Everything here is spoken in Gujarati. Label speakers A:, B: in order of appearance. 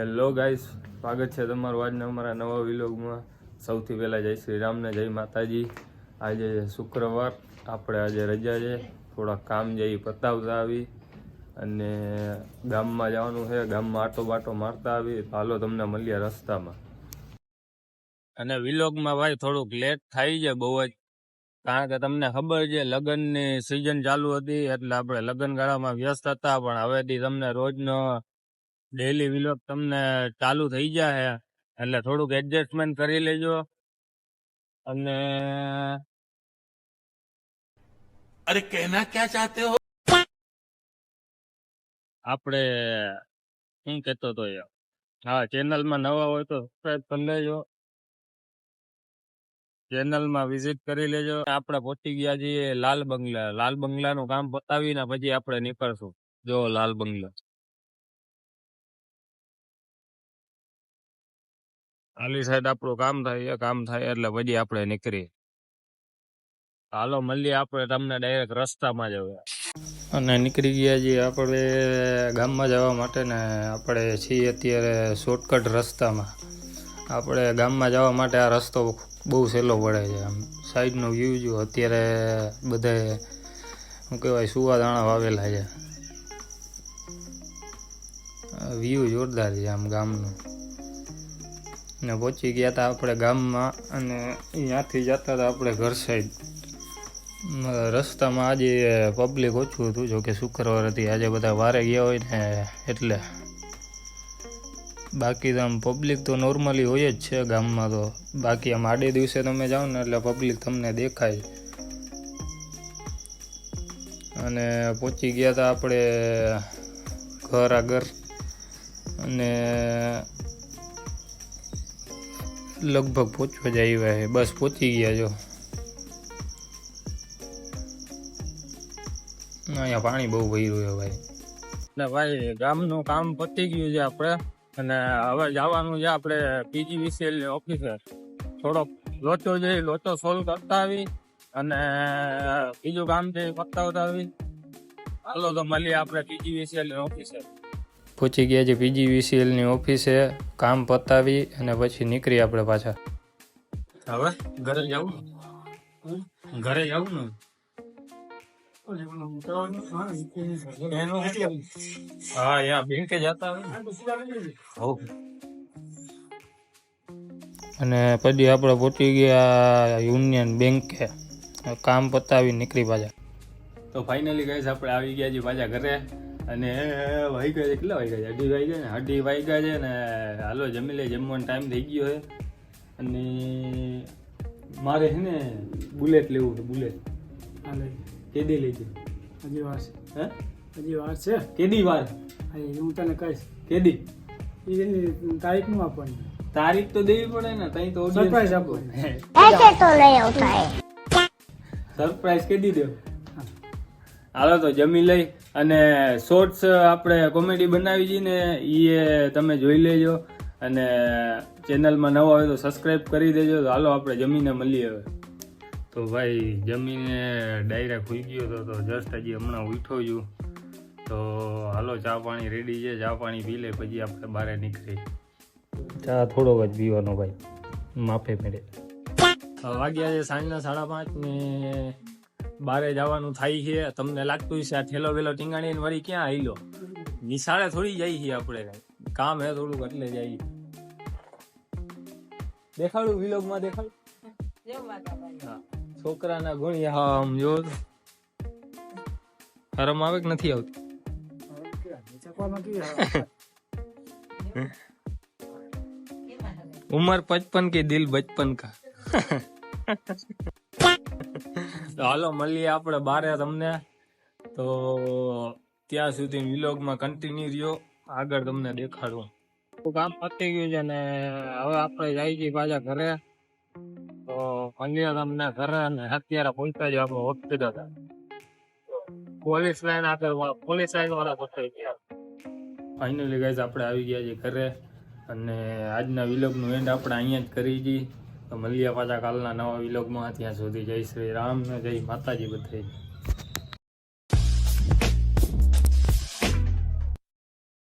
A: હેલો ગાઈસ સ્વાગત છે તમારું આજના અમારા નવા વિલોગમાં સૌથી પહેલાં જય શ્રી રામને જય માતાજી. આજે શુક્રવાર. આપણે આજે રજા છે. થોડા કામ જઈ પતાવતા આવી. અને ગામમાં જવાનું છે. ગામમાં આટો બાટો મારતા આવી. હાલો તમને મળીએ રસ્તામાં. અને વિલોગમાં ભાઈ થોડુંક લેટ થાય છે બહુ જ. કારણ કે તમને ખબર છે, લગ્નની સિઝન ચાલુ હતી. એટલે આપણે લગ્ન ગાળામાં વ્યસ્ત હતા. પણ હવેથી તમને રોજનો ડેલી વ્લોગ તમને ચાલુ થઈ જાય એટલે થોડુંક એડજસ્ટમેન્ટ કરી લેજો. અને
B: અરે કહેના ક્યાં ચાહતે હો?
A: આપણે શું કહેતો તો એ? હા ચેનલમાં નવા હોય તો સબસ્ક્રાઈબ કરી લેજો. ચેનલમાં વિઝિટ કરી લેજો. આપણે પહોંચી ગયા છીએ લાલ બંગલા. લાલ બંગલાનું કામ પતાવીને પછી આપણે નીકળશું. જો લાલ બંગલા. આલી સાઈડ આપણું કામ થાય, એ કામ થાય એટલે પછી આપણે નીકળીએ. હાલો, મળીએ આપણે તમને ડાયરેક્ટ રસ્તામાં જ અને નીકળી ગયા છીએ આપણે ગામમાં જવા માટે ને આપણે છીએ અત્યારે શોર્ટકટ રસ્તામાં. આપણે ગામમાં જવા માટે આ રસ્તો બહુ સહેલો પડે છે. આમ સાઈડનો વ્યૂ જો અત્યારે બધાએ, શું કહેવાય, સુવાદાણા વાવેલા છે. વ્યૂ જોરદાર છે આમ ગામનું. ને પહોંચી ગયા હતા આપણે ગામમાં અને ત્યાંથી જતા હતા આપણે ઘર સાઈડ રસ્તામાં આજે પબ્લિક ઓછું હતું, જો કે શુક્રવાર હતી. આજે બધા વારે ગયા હોય ને એટલે. બાકી તો આમ પબ્લિક તો નોર્મલી હોય જ છે ગામમાં તો. બાકી આમ આડે દિવસે તમે જાઓ ને એટલે પબ્લિક તમને દેખાય. અને પહોંચી ગયા હતા આપણે ઘર આગળ. અને લગભગ પહોંચવા જ આવ્યા છે. બસ પહોંચી ગયા જો. અહીંયા પાણી બહુ ભર્યું છે ભાઈ. ને ભાઈ, ગામનું કામ પતી ગયું છે આપણે. અને હવે જવાનું છે આપણે પીજીવીસીએલની ઓફિસે. થોડોક લોચો જઈ લોચો સોલ્વ કરતા આવી અને બીજું કામ છે પતાવતા આવી. હાલો તો મળીએ આપણે પીજીવીસીએલની ઓફિસે. પહોંચી ગયા છે પીજીવીસીએલ વીસીએલની ઓફિસે કામ પતાવી અને પછી નીકળી આપણે પાછા. હવે? ઘરે જવું ઘરે જવું ને? હા યા બેંકે જતા અને પછી આપણે પહોંચી ગયા યુનિયન બેંકે. કામ પતાવી નીકળી પાછા. તો ફાઇનલી ગાઈસ આપણે આવી ગયા છીએ પાછા ઘરે. અને વાઈ ગયા છે. કેટલા વાઈ ગયા છે? અઢી વાઈ ગયા ને? અઢી વાઈ ગયા છે ને હાલો જમી લે જમવાનો ટાઈમ થઈ ગયો છે. અને મારે છે ને બુલેટ લેવું છે બુલેટ.
C: હાલે
A: કેદી લેજો
C: હજી વાર છે.
A: હે?
C: હજી વાર છે?
A: કેદી વાર?
C: હા હું તને કહીશ.
A: કેદી?
C: એની તારીખનું
A: તારીખ તો દેવી પડે ને તઈ તો
C: સરપ્રાઈઝ
D: આપો. ઓકે
A: સરપ્રાઈઝ કેદી દેવું હાલો તો જમી લઈ અને શોર્ટ્સ આપણે કોમેડી બનાવી છે ને એ તમે જોઈ લેજો અને ચેનલમાં નવા હોય તો સબસ્ક્રાઈબ કરી દેજો. તો હાલો આપણે જમીને મળીએ હવે. તો ભાઈ જમીને ડાયરેક્ટ ખુઈ ગયો હતો તો જસ્ટ હજી હમણાં ઉઠો છું. તો હાલો ચા પાણી રેડી છે. ચા પાણી પી લે પછી આપણે બહાર નીકળી ચા થોડોક જ પીવાનો ભાઈ. માફે મેળે. વાગ્યા છે સાંજના સાડા પાંચ ને બારે જવાનું થાય છે તમને લાગતું છે આ ઠેલો વેલો ટીંગાણી વળી ક્યાં આઈલો નિશાળે થોડી જાય છે આપણે કામ હે થોડુંક એટલે જાય. દેખાડું વિલોગમાં દેખાડું છોકરાના ગુણિયા હા આમ જો. શરમ આવે કે નથી આવતી? ઉમર પચપન કે દિલ બચપન કા? તો હાલો મળીએ આપણે બારે તમને. તો ત્યાં સુધી વિલોગમાં કન્ટિન્યુ રહ્યો. આગળ તમને દેખાડું. કામ પતી ગયું છે ને હવે આપણે જાય છીએ પાછા ઘરે. તો મળીએ તમને ઘરે અને અત્યારે પહોંચતા જ આપણે હોસ્પિટલ પોલીસ લાઈન આગળ પોલીસ લાઈન વાળા પહોંચાઈ ગયા. ફાઇનલી ગાઈઝ આપણે આવી ગયા છીએ ઘરે. અને આજના વિલોગનું એન્ડ આપણે અહીંયા જ કરી છીએ તો મળીએ પાછા કાલના નવા વિલોગમાં ત્યાં સુધી જય શ્રી રામ જય માતાજી બધાય.